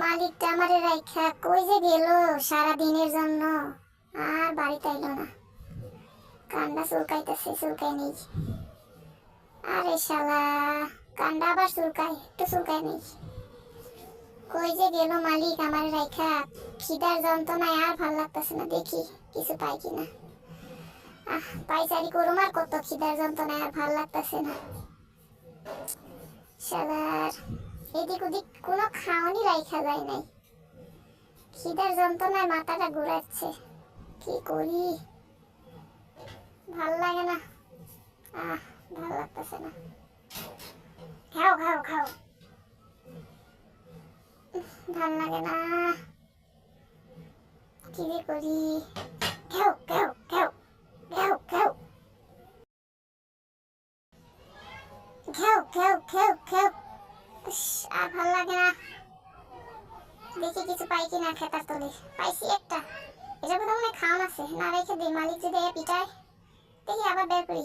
মালিকটা আমারে রাইখা কই যে গেল সারা দিনের জন্য? আর বাড়িতে আইলো না। কান্ডা চুলকাইতেছে চুলকাই নেই। আরে শালা কান্ডা আবার চুলকায়, একটু চুলকাই নেই। কই যে গেল মালিক আমার রাইখা? খিদার যন্ত্রণায় আর ভালো লাগতেছে না, দেখি কিছু পাই কিনা। আহ, পাইচারি করুম আর কত খিদার যন্ত্রণায় আর ভালো লাগতেছে না। শালার এদিক ওদিক কোনো খাওয়ানি রাইখা যায় নাই। খিদার যন্ত্রণায় মাথাটা ঘুরাচ্ছে। কি করি? ভালো লাগে না। আহ, ভালো লাগতেছে না। খাও খাও খাও। ভালো লাগে না। কি যে করি? খাও খাও খাও খাও খাও। খাও খাও খাও খাও। আর ভালো লাগে না। দেখি কিছু পাই কিনা খেতার তলে। পাইছি একটা। এটা কোথাও খাওয়ান আছে। না রেখে দিই মালিক যদি পিটায়, দেখি আবার বের করি